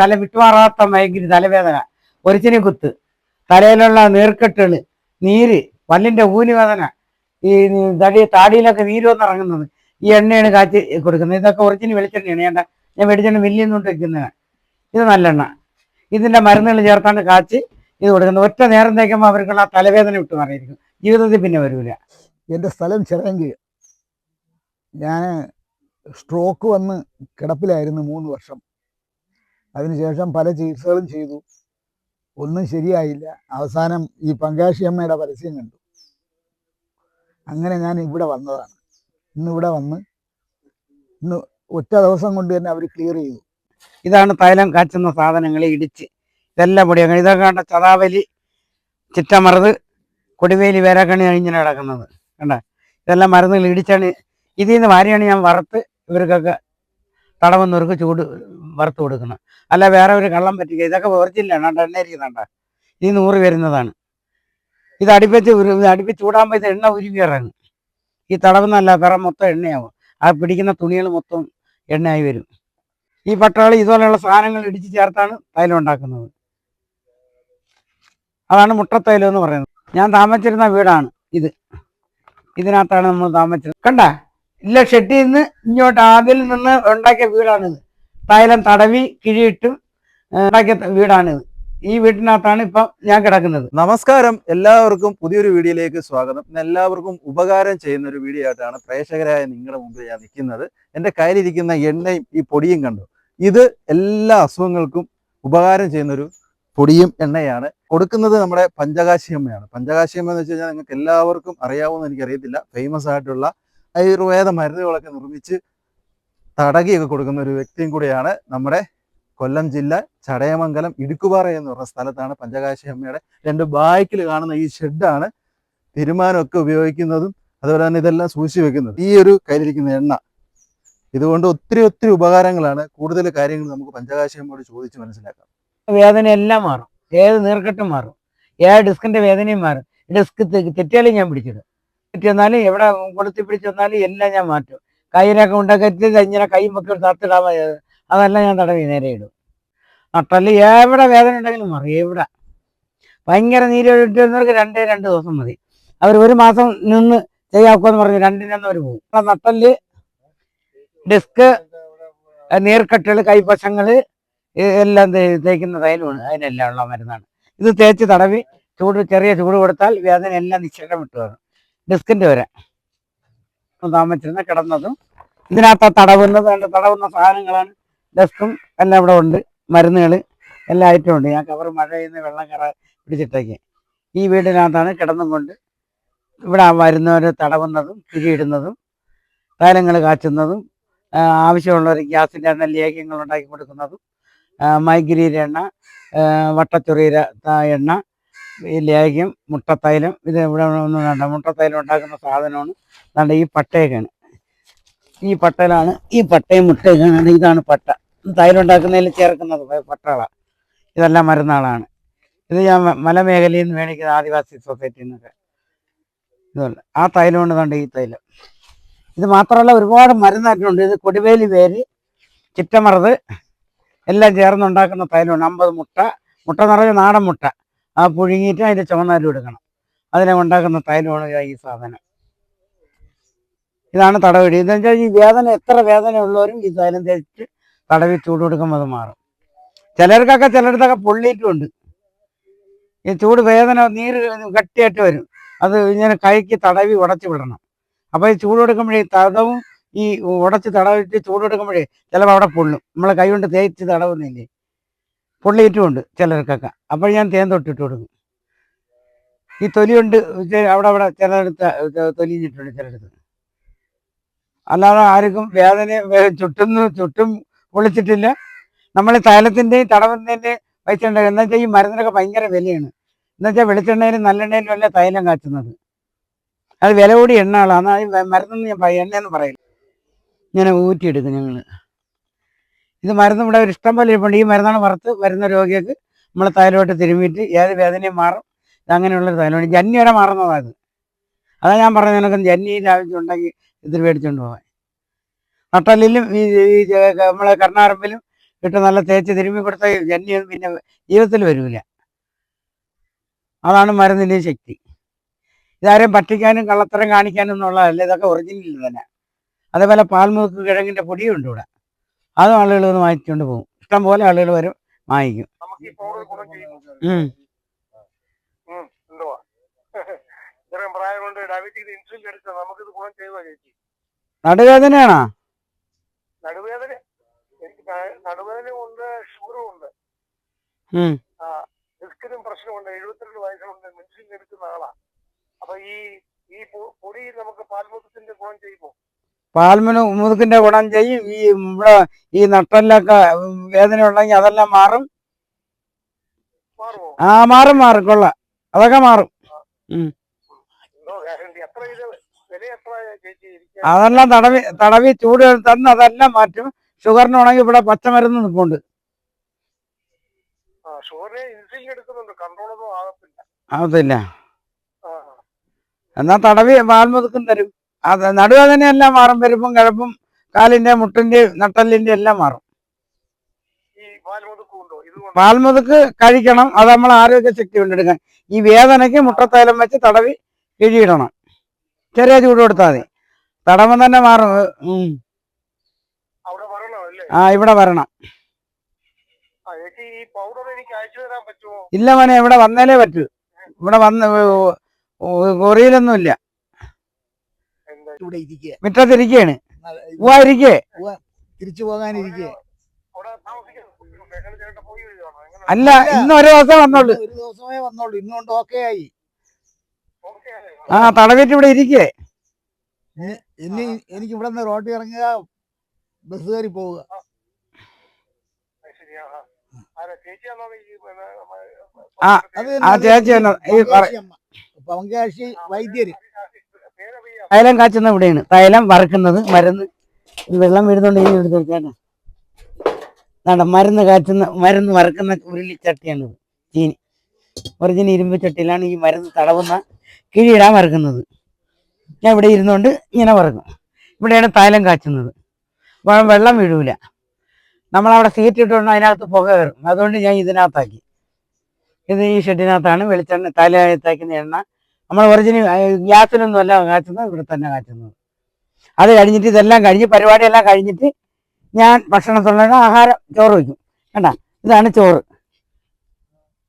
തല വിട്ടുമാറാത്ത ഭയങ്കര തലവേദന. ഒരിച്ചിനി കുത്ത്. തലയിലുള്ള നീർക്കെട്ടുകൾ നീര് പല്ലിന്റെ ഊനി വേദന ഈ തടി താടിയിലൊക്കെ നീര് വന്നിറങ്ങുന്നത് ഈ എണ്ണയാണ് കാച്ചി കൊടുക്കുന്നത്. ഇതൊക്കെ ഒറിജിനൽ വെളിച്ചെണ്ണയാണ്. ഞാൻ ഞാൻ വെളിച്ചെണ്ണ നിന്നുകൊണ്ട് വെക്കുന്നതാണ്. ഇത് നല്ലെണ്ണ. ഇതിന്റെ മരുന്നുകൾ ചേർത്താണ്ട് കാച്ചി ഇത് കൊടുക്കുന്നത്. ഒറ്റ നേരം തേക്കുമ്പോൾ അവർക്കുള്ള തലവേദന വിട്ടു മാറിയിരിക്കും. ജീവിതത്തിൽ പിന്നെ വരൂല. എന്റെ സ്ഥലം ചിറയൻകീഴ് ഞാൻ സ്ട്രോക്ക് വന്ന് കിടപ്പിലായിരുന്നു മൂന്ന് വർഷം. അതിനുശേഷം പല ചികിത്സകളും ചെയ്തു. ഒന്നും ശരിയായില്ല. അവസാനം ഈ പങ്കാശി അമ്മയുടെ പരസ്യം കണ്ടു. അങ്ങനെ ഞാൻ ഇവിടെ വന്നതാണ്. ഇന്ന് ഇവിടെ വന്ന് ഇന്ന് ഒറ്റ ദിവസം കൊണ്ട് തന്നെ അവർ ക്ലിയർ ചെയ്തു. ഇതാണ് തൈലം കാച്ചുന്ന സാധനങ്ങൾ ഇടിച്ച് ഇതെല്ലാം പൊടിയാക്കണം ഇതൊക്കെ കണ്ട ചതാവലി ചിറ്റമറുത് കൊടിവേലി വേരാക്കണി ഇങ്ങനെ കിടക്കുന്നത്. കണ്ട? ഇതെല്ലാം മരുന്നുകൾ ഇടിച്ചാണ്. ഇതിൽ നിന്ന് വാരിയാണ് ഞാൻ വറുത്ത് ഇവർക്കൊക്കെ തടവുന്നവർക്ക് ചൂട് വറുത്ത് കൊടുക്കണം അല്ല വേറെ ഒരു കള്ളം പറ്റിക്കുക. ഇതൊക്കെ ഒറിജിനലാണ് കണ്ട? എണ്ണ ഇരിക്കുന്നുണ്ട ഈ നൂറ് വരുന്നതാണ്. ഇത് അടുപ്പിച്ച് ഇത് അടുപ്പിച്ച് ചൂടാകുമ്പോൾ ഇത് എണ്ണ ഉരുകി ഇറങ്ങും. ഈ തടവുന്നല്ല വേറെ മൊത്തം എണ്ണയാവും. ആ പിടിക്കുന്ന തുണികൾ മൊത്തം എണ്ണയായി വരും. ഈ പട്ടാളി ഇതുപോലെയുള്ള സാധനങ്ങൾ ഇടിച്ച് ചേർത്താണ് തൈലം ഉണ്ടാക്കുന്നത്. അതാണ് മുട്ടത്തൈലം എന്ന് പറയുന്നത്. ഞാൻ താമസിച്ചിരുന്ന വീടാണ് ഇത്. ഇതിനകത്താണ് നമ്മൾ താമസിച്ചത് കണ്ട? ഇല്ല ഷെട്ടിൽ നിന്ന് ഇങ്ങോട്ട് ആദ്യം നിന്ന് ഉണ്ടാക്കിയ വീടാണിത്. തൈലം തടവി കിഴിയിട്ട് ഉണ്ടാക്കിയ വീടാണിത്. ഈ വീട്ടിനകത്താണ് ഇപ്പം ഞാൻ കിടക്കുന്നത്. നമസ്കാരം. എല്ലാവർക്കും പുതിയൊരു വീഡിയോയിലേക്ക് സ്വാഗതം. എല്ലാവർക്കും ഉപകാരം ചെയ്യുന്ന ഒരു വീഡിയോ ആയിട്ടാണ് പ്രേക്ഷകരായ നിങ്ങളുടെ മുമ്പിൽ ഞാൻ നിൽക്കുന്നത്. എന്റെ കയ്യിലിരിക്കുന്ന എണ്ണയും ഈ പൊടിയും കണ്ടു? ഇത് എല്ലാ അസുഖങ്ങൾക്കും ഉപകാരം ചെയ്യുന്ന ഒരു പൊടിയും എണ്ണയാണ്. കൊടുക്കുന്നത് നമ്മുടെ പഞ്ചകാശി അമ്മയാണ്. പഞ്ചകാശി അമ്മ എന്ന് വെച്ച് കഴിഞ്ഞാൽ നിങ്ങൾക്ക് എല്ലാവർക്കും അറിയാവുമെന്ന് എനിക്കറിയത്തില്ല. ഫേമസ് ആയിട്ടുള്ള ആയുർവേദ മരുന്നുകളൊക്കെ നിർമ്മിച്ച് തടകിയൊക്കെ കൊടുക്കുന്ന ഒരു വ്യക്തിയും കൂടിയാണ് നമ്മുടെ കൊല്ലം ജില്ല ചടയമംഗലം ഇടുക്കുപാറ എന്ന് പറഞ്ഞ സ്ഥലത്താണ് പഞ്ചകാശി അമ്മയുടെ രണ്ട് ബാക്കിൽ കാണുന്ന ഈ ഷെഡാണ് തീരുമാനമൊക്കെ ഉപയോഗിക്കുന്നതും അതുപോലെ തന്നെ ഇതെല്ലാം സൂക്ഷി വെക്കുന്നത്. ഈ ഒരു കയ്യിലിരിക്കുന്ന എണ്ണ. ഇതുകൊണ്ട് ഒത്തിരി ഒത്തിരി ഉപകാരങ്ങളാണ്. കൂടുതൽ കാര്യങ്ങൾ നമുക്ക് പഞ്ചകാശി അമ്മയോട് ചോദിച്ച് മനസ്സിലാക്കാം. വേദന എല്ലാം മാറും. ഏത് നീർക്കെട്ടും മാറും. ഏത് ഡിസ്കിന്റെ വേദനയും മാറും. ഡിസ്ക് തെറ്റിയാലും ഞാൻ പിടിച്ചിടും. തെറ്റി വന്നാലും എവിടെ കൊടുത്തി പിടിച്ചു വന്നാലും എല്ലാം ഞാൻ മാറ്റും. കയ്യിലൊക്കെ ഉണ്ടാക്കി ഇങ്ങനെ കൈ പൊക്കി തത്തിടാൻ അതെല്ലാം ഞാൻ തടവി നേരെ ഇടും. നട്ടൽ എവിടെ വേദന ഉണ്ടെങ്കിലും മാറി എവിടെ? ഭയങ്കര നീര് കിട്ടുന്നവർക്ക് രണ്ടേ രണ്ട് ദിവസം മതി. അവർ ഒരു മാസം നിന്ന് ചെയ്യാക്കുമെന്ന് പറഞ്ഞു രണ്ടിനൊന്നും അവർ പോകും നട്ടൽ ഡിസ്ക് നീർക്കെട്ടുകൾ കൈപ്പശങ്ങൾ എല്ലാം തേക്കുന്ന തൈലമാണ്. അതിനെല്ലാം ഉള്ള മരുന്നാണ്. ഇത് തേച്ച് തടവി ചൂട് ചെറിയ ചൂട് കൊടുത്താൽ വേദന എല്ലാം നിശ്ചലം വിട്ടു വരും. ഡിസ്കിന്റെ വരെ. താമസിച്ചിരുന്ന കിടന്നതും ഇതിനകത്ത് തടവുന്നത് തടവുന്ന സാധനങ്ങളാണ്. ഡെസ്കും എല്ലാം ഇവിടെ ഉണ്ട്. മരുന്നുകൾ എല്ലാ ഐറ്റവും ഉണ്ട്. ഞാൻ കവർ മഴ ചെയ്യുന്ന വെള്ളം കറ പിടിച്ചിട്ടേക്ക്. ഈ വീടിനകത്താണ് കിടന്നും കൊണ്ട് ഇവിടെ വരുന്നവർ തടവുന്നതും കിഴിയിടുന്നതും തൈലങ്ങൾ കാച്ചുന്നതും ആവശ്യമുള്ളവർ ഗ്യാസിന്റെ എണ്ണ ലേഖ്യങ്ങൾ ഉണ്ടാക്കി കൊടുക്കുന്നതും മൈഗ്രീര എണ്ണ ആ, എണ്ണ ഈ ലേഹ്യം മുട്ടത്തൈലം ഇത് ഇവിടെ ഒന്നും വേണ്ട. മുട്ടത്തൈലം ഉണ്ടാക്കുന്ന സാധനമാണ് അതാണ്ട് ഈ പട്ടയൊക്കെയാണ്. ഈ പട്ടയിലാണ് ഈ പട്ടയും മുട്ടയൊക്കെയാണ്. ഇതാണ് പട്ട. തൈലം ഉണ്ടാക്കുന്നതിൽ ചേർക്കുന്നത് പട്ടകളാണ് ഇതെല്ലാം മരുന്നാളാണ്. ഇത് ഞാൻ മലമേഖലയിൽ നിന്ന് മേടിക്കുന്ന ആദിവാസി സൊസൈറ്റിയിൽ നിന്നൊക്കെ. ഇതുണ്ട്. ആ തൈലം കൊണ്ട് ഈ തൈലം. ഇത് മാത്രമല്ല ഒരുപാട് മരുന്നായിട്ടുണ്ട്. ഇത് കൊടിവേലി വേര് ചിറ്റമറത് എല്ലാം ചേർന്നുണ്ടാക്കുന്ന തൈലമാണ് അമ്പത് മുട്ട മുട്ട നിറഞ്ഞ നാടൻ മുട്ട. ആ പുഴുങ്ങിയിട്ട് അതിന്റെ ചുമന്നാലും എടുക്കണം. അതിനെ ഉണ്ടാക്കുന്ന തൈലമാണ് ഈ സാധനം. ഇതാണ് തടവടി. എന്ന് വെച്ചാൽ ഈ വേദന എത്ര വേദന ഉള്ളവരും ഈ തൈലം തേച്ച് തടവി ചൂട് കൊടുക്കുമ്പോൾ അത് മാറും. ചിലർക്കൊക്കെ ചിലയിടത്തൊക്കെ പൊള്ളിയിട്ടുമുണ്ട് ഈ ചൂട് വേദന നീര് കട്ടിയായിട്ട് വരും. അത് ഇങ്ങനെ കൈക്ക് തടവി ഉടച്ച് വിടണം. അപ്പോൾ ഈ ചൂട് കൊടുക്കുമ്പോഴേ തടവും ഈ ഉടച്ച് തടവിട്ട് ചൂട് കൊടുക്കുമ്പോഴേ ചിലപ്പോൾ അവിടെ പൊള്ളും. നമ്മളെ കൈ കൊണ്ട് തേച്ച് തടവുന്നില്ലേ? പൊള്ളിയിട്ടുമുണ്ട് ചിലർക്കൊക്കെ. അപ്പോൾ ഞാൻ തേൻ തൊട്ടിട്ട് കൊടുക്കും. ഈ തൊലി കൊണ്ട് അവിടെ അവിടെ ചിലയിടത്ത് തൊലിഞ്ഞിട്ടുണ്ട് ചിലയിടത്ത് അല്ലാതെ ആർക്കും വേദന ചുട്ടുന്നു ചുട്ടും പൊളിച്ചിട്ടില്ല നമ്മൾ തൈലത്തിന്റെയും തടവിന്റെയും പൈസ എന്ന് വെച്ചാൽ ഈ മരുന്നിനൊക്കെ ഭയങ്കര വിലയാണ്. എന്ന് വെച്ചാൽ വെളിച്ചെണ്ണയിലും നല്ലെണ്ണയിലും അല്ല തൈലം കാച്ചുന്നത്. അത് വില കൂടി എണ്ണകളാണ്. അത് മരുന്നെന്ന് ഞാൻ എണ്ണയെന്ന് പറയില്ല. ഇങ്ങനെ ഊറ്റിയെടുക്കും ഞങ്ങൾ ഇത് മരുന്ന് ഇവിടെ ഒരു ഇഷ്ടം പോലെ ഇരിപ്പുണ്ട്. ഈ മരുന്നാണ് വറുത്ത് വരുന്ന രോഗിക്ക് നമ്മൾ തൈലോട്ട് തിരുമ്മിയിട്ട് ഏത് വേദനയും മാറും. അങ്ങനെയുള്ളൊരു തൈലോട്ട്. ജന്നി വരെ മാറുന്നതാണ് അതാ ഞാൻ പറഞ്ഞത് നിനക്ക് ജന്നിയിൽ ആവശ്യമുണ്ടെങ്കിൽ ഇതിൽ ഇത് മേടിച്ചുകൊണ്ട് പോകാൻ നട്ടലിലും ഈ ഈ നമ്മളെ കർണാരമ്പിലും ഇട്ട് നല്ല തേച്ച് തിരുമ്മി കൊടുത്ത ജന്നിയൊന്നും പിന്നെ ജീവിതത്തിൽ വരില്ല അതാണ് മരുന്നിന്റെ ശക്തി. ഇതാരെയും പറ്റിക്കാനും കള്ളത്തരം കാണിക്കാനും എന്നുള്ളതല്ല ഇതൊക്കെ ഒറിജിനൽ തന്നെ. അതേപോലെ പാൽമുക്ക് കിഴങ്ങിന്റെ പൊടിയും ഉണ്ട് ഇവിടെ. അതും ആളുകൾ വന്ന് വാങ്ങിച്ചുകൊണ്ട് പോകും. ഇഷ്ടം പോലെ ആളുകൾ വരും വാങ്ങിക്കും. നടുവേദനയാണോ? നടുവേദന എനിക്ക് നടുവേദന ഉണ്ട് ഷുഗറും ഉണ്ട്. ഡിസ്കിനും പ്രശ്നമുണ്ട് എഴുപത്തിരണ്ട് വയസ്സുണ്ട് ഇൻസുലിൻ എടുക്കുന്ന ആളാ. അപ്പൊ ഈ ഈ പൊടി നമുക്ക് പാൽമുഖത്തിന്റെ ഗുണം ചെയ്യുമോ? പാൽമന് മുതുക്കിന്റെ ഗുണം ചെയ്യും. ഈ ഇവിടെ ഈ നട്ടലിലൊക്കെ വേദന ഉണ്ടെങ്കിൽ അതെല്ലാം മാറും. ആ മാറും മാറും. കൊള്ളാം. അതൊക്കെ മാറും. അതെല്ലാം തടവി തടവി ചൂട് തന്ന് അതെല്ലാം മാറ്റും. ഷുഗറിനാണെങ്കിൽ ഇവിടെ പച്ചമരുന്ന് നിൽപ്പുണ്ട്. അതില്ല എന്നാ തടവി പാൽമുതുക്കും തരും. അത് നടുവേദനയെല്ലാം മാറും പെരുപ്പും കിഴപ്പും കാലിന്റെ മുട്ടിന്റെ നട്ടലിന്റെ എല്ലാം മാറും പാൽമുതുക്കും കഴിക്കണം അത് നമ്മൾ ആരോഗ്യ ശക്തി കൊണ്ടെടുക്കാൻ ഈ വേദനയ്ക്ക് മുട്ടത്തൈലം വെച്ച് തടവി കിഴിയിടണം ചെറിയ ചൂട് കൊടുത്താൽ മതി തടവം തന്നെ മാറും ആ ഇവിടെ വരണം ഇല്ല മോനെ ഇവിടെ വന്നാലേ പറ്റൂ ഇവിടെ വന്ന് കൊറിയിലൊന്നും ഇല്ല ഇവിടെ ഇരിക്കുക മുറ്റത്തിരിക്കുകയാണ് ഇരിക്കേ. തിരിച്ചു വരികയാണോ അല്ല ഇന്ന് ഒരു ദിവസം വന്നോളൂ. ഒരു ദിവസമേ വന്നോളൂ. ഇന്നുകൊണ്ട് ഓക്കെ ആയി. ആ തടവിട്ട് ഇവിടെ ഇരിക്കേ. ഇനി എനിക്ക് ഇവിടെ നിന്ന് റോട്ടിൽ ഇറങ്ങുക ബസ് കയറി പോവുക. ആ. ചേച്ചി പങ്കാശി വൈദ്യര്. തൈലം കാച്ചുന്ന ഇവിടെയാണ്. തൈലം വറക്കുന്നത് മരുന്ന്. വെള്ളം വീഴുന്നുണ്ട് ഇനി എടുത്ത് വെച്ചാണ് വേണ്ട മരുന്ന് കാച്ചുന്ന മരുന്ന് വറക്കുന്ന ഉരുളി ചട്ടിയാണിത്. ചീനി. ഒറിജിനൽ ഇരുമ്പ് ചട്ടിയിലാണ് ഈ മരുന്ന് തടവുന്ന കിഴിയിടാൻ വറുക്കുന്നത്. ഞാൻ ഇവിടെ ഇരുന്നുകൊണ്ട് ഇങ്ങനെ വറുക്കും. ഇവിടെയാണ് തൈലം കാച്ചുന്നത്. വെള്ളം വീഴൂല നമ്മളവിടെ സീറ്റ് ഇട്ടുകൊണ്ട് അതിനകത്ത് പുക കയറും. അതുകൊണ്ട് ഞാൻ ഇതിനകത്താക്കി. ഇത് ഈ ഷെഡിനകത്താണ് വെളിച്ചെണ്ണ തലയത്താക്കുന്ന എണ്ണ നമ്മൾ ഒറിജിനൽ ഗ്യാസിനൊന്നും അല്ല കാച്ചുന്നത് ഇവിടെ തന്നെ കാച്ചുന്നത് അത് കഴിഞ്ഞിട്ട് ഇതെല്ലാം കഴിഞ്ഞ് പരിപാടിയെല്ലാം കഴിഞ്ഞിട്ട് ഞാൻ ഭക്ഷണത്തിനുള്ള ആഹാരം ചോറ് വയ്ക്കും. കണ്ട? ഇതാണ് ചോറ്.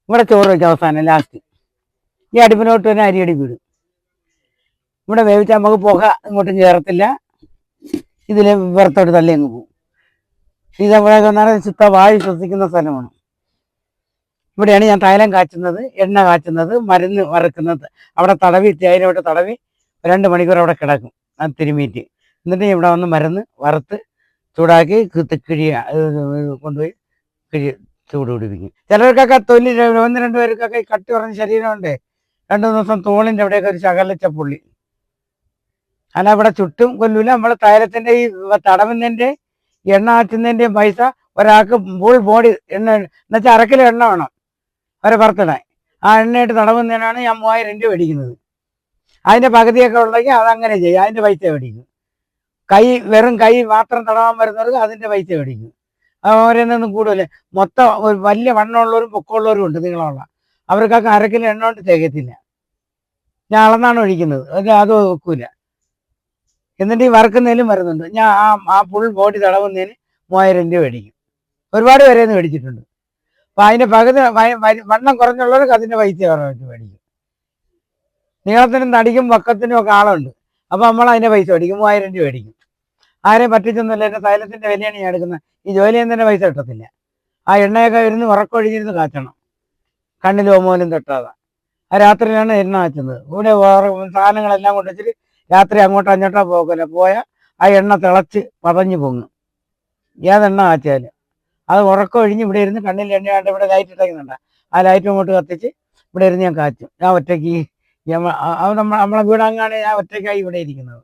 ഇവിടെ ചോറ് വയ്ക്കും അവസാനം ലാസ്റ്റ് ഈ അടുപ്പിലോട്ട് തന്നെ അരിയടി വീടും ഇവിടെ വേവിച്ചാൽ നമുക്ക് പുക ഇങ്ങോട്ടും ചേർത്തില്ല ഇതിൽ പുറത്തോട്ട് തള്ളി അങ്ങ് പോകും. ഇതവിടെ ചുത്ത വായു ശ്വസിക്കുന്ന സ്ഥലമാണ്. ഇവിടെയാണ് ഞാൻ തൈലം കാച്ചുന്നത് എണ്ണ കാച്ചുന്നത് മരുന്ന് വറുക്കുന്നത്. അവിടെ തടവി തേനോട്ട് തടവി രണ്ട് മണിക്കൂർ അവിടെ കിടക്കും. അത് തിരുമീറ്റ്. എന്നിട്ട് ഇവിടെ വന്ന് മരുന്ന് വറുത്ത് ചൂടാക്കി കിഴി കൊണ്ടുപോയി കിഴി ചൂട് പിടിപ്പിക്കും. ചിലർക്കൊക്കെ തൊലി ഒന്ന് രണ്ട് പേർക്കൊക്കെ കട്ടി കുറഞ്ഞ ശരീരമുണ്ട്. രണ്ടു ദിവസം തോളിന്റെ അവിടെയൊക്കെ ഒരു ശകലച്ച പുള്ളി. അല്ല ഇവിടെ ചുറ്റും കൊല്ലൂല. നമ്മൾ തൈലത്തിന്റെ ഈ തടവുന്നതിന്റെ എണ്ണ ആറ്റുന്നതിന്റെയും പൈസ ഒരാൾക്ക് ഫുൾ ബോഡി എണ്ണ എന്നുവെച്ചാൽ അരക്കിലോ എണ്ണ വേണം. ഒരു ബർത്ത്ഡേ ആ എണ്ണയിട്ട് തടവുന്നതിനാണ് ഞാൻ മൂവായിരം രൂപ മേടിക്കുന്നത്. അതിന്റെ പകുതിയൊക്കെ ഉണ്ടെങ്കിൽ അതങ്ങനെ ചെയ്യും. അതിന്റെ പൈസ മേടിക്കും. കൈ വെറും കൈ മാത്രം തടവാൻ വരുന്നവർക്ക് അതിന്റെ പൈസ മേടിക്കും. അവരെന്നൊന്നും കൂടുതൽ മൊത്തം ഒരു വലിയ വണ്ണമുള്ളവരും പൊക്കമുള്ളവരും ഉണ്ട് നിങ്ങളുള്ള അവർക്കൊക്കെ അരക്കിലും എണ്ണ കൊണ്ട് തികയത്തില്ല ഞാൻ അളന്നാണ് ഒഴിക്കുന്നത്. അത് വെക്കൂല. എന്നിട്ട് ഈ വറുക്കുന്നതിലും വരുന്നുണ്ട്. ഞാൻ ആ ആ ഫുൾ ബോഡി തടവുന്നതിന് മൂവായിരം രൂപ മേടിക്കും. ഒരുപാട് പേരെയൊന്നും മേടിച്ചിട്ടുണ്ട്. അപ്പം അതിന്റെ പകുതി വണ്ണം കുറഞ്ഞുള്ളവർക്ക് അതിന്റെ പൈസ കുറവായിട്ട് മേടിക്കും. നീളത്തിനും തടിക്കും വക്കത്തിനും ഒക്കെ ആളുണ്ട്. അപ്പോൾ നമ്മൾ അതിന്റെ പൈസ മേടിക്കും. മൂവായിരം രൂപ മേടിക്കും. ആരെയും പറ്റിച്ചൊന്നുമില്ല. എന്റെ തൈലത്തിന്റെ വിലയാണ് ഞാൻ എടുക്കുന്നത്. ഈ ജോലി തന്നെ പൈസ കിട്ടത്തില്ല. ആ എണ്ണയൊക്കെ ഇരുന്ന് ഉറക്കൊഴിഞ്ഞിരുന്ന് കാച്ചണം. കണ്ണിലോ മോലും തട്ടാതെ. ആ രാത്രിയിലാണ് എണ്ണ കാച്ചുന്നത്. ഇവിടെ സാധനങ്ങളെല്ലാം കൊണ്ട് വെച്ചിട്ട് രാത്രി അങ്ങോട്ടോ അങ്ങോട്ടോ പോകില്ല പോയാൽ ആ എണ്ണ തിളച്ച് പതഞ്ഞു പൊങ്ങും. ഏതെണ്ണ കാച്ചാലും. അത് ഉറക്കമൊഴിഞ്ഞ് ഇവിടെ ഇരുന്ന് കണ്ണിൽ എണ്ണയാണ്ട് ഇവിടെ ലൈറ്റ് ഇട്ടേക്കുന്നുണ്ട്. ആ ലൈറ്റ് ഇങ്ങോട്ട് കത്തിച്ച് ഇവിടെ ഇരുന്ന് ഞാൻ കാച്ചും ഞാൻ ഒറ്റയ്ക്ക് അത് നമ്മൾ നമ്മളെ വീടങ്ങാണ് ഞാൻ ഒറ്റയ്ക്കായി ഇവിടെ ഇരിക്കുന്നത്.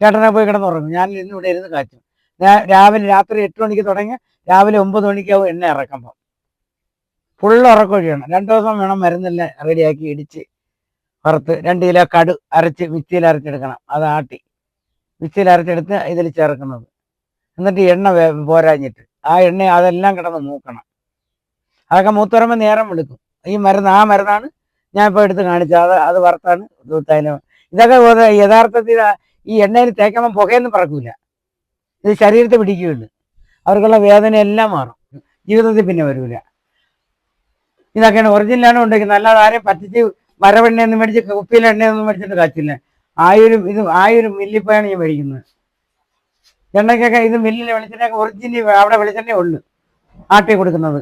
ചേട്ടനെ പോയി കിടന്നുറങ്ങും ഞാൻ ഇരുന്ന് ഇവിടെ ഇരുന്ന് കാച്ചും ഞാൻ രാവിലെ രാത്രി എട്ട് മണിക്ക് തുടങ്ങി രാവിലെ ഒമ്പത് മണിക്കാവും എണ്ണ ഇറക്കുമ്പം ഫുള്ള് ഉറക്കൊഴിയണം രണ്ടു ദിവസം വേണം മരുന്നെല്ലാം റെഡിയാക്കി ഇടിച്ച് വറുത്ത് രണ്ട് കിലോ കടു അരച്ച് മിക്സിയിൽ അരച്ചെടുക്കണം. അത് ആട്ടി. മിക്സിയിൽ അരച്ചെടുത്ത് ഇതിൽ ചേർക്കുന്നത്. എന്നിട്ട് എണ്ണ പോരാഞ്ഞിട്ട്. ആ എണ്ണ അതെല്ലാം കിടന്ന് മൂക്കണം. അതൊക്കെ മൂത്തുറമ്പോൾ നേരം എടുക്കും ഈ മരുന്ന് ആ മരുന്നാണ് ഞാൻ ഇപ്പോൾ എടുത്ത് കാണിച്ചത്. അത് അത് വറുത്താണ്. തൈലം. ഇതൊക്കെ യഥാർത്ഥത്തിൽ ഈ എണ്ണയിൽ തേക്കുമ്പോൾ പുകയൊന്നും പറക്കൂല. ഇത് ശരീരത്തെ പിടിക്കുകയുള്ളു. അവർക്കുള്ള വേദന എല്ലാം മാറും. ജീവിതത്തിൽ പിന്നെ വരൂല. ഇതൊക്കെയാണ് ഒറിജിനലാണ് ഉണ്ടാക്കുന്നത് അല്ലാതെ ആരെയും പറ്റിച്ച് മരവെണ്ണയൊന്നും മേടിച്ച് കുപ്പിയിലെണ്ണയൊന്നും മേടിച്ചിട്ട് കാച്ചില്ല. ആയൊരു ഇത് ആയൊരു മില്ലിപ്പോയാണ് ഞാൻ മേടിക്കുന്നത്. എണ്ണയ്ക്കൊക്കെ ഇത് മില്ലിൽ വെളിച്ചെണ്ണയൊക്കെ ഒറിജിനൽ അവിടെ വെളിച്ചെണ്ണയേ ഉള്ളു. ആട്ടി കൊടുക്കുന്നത്.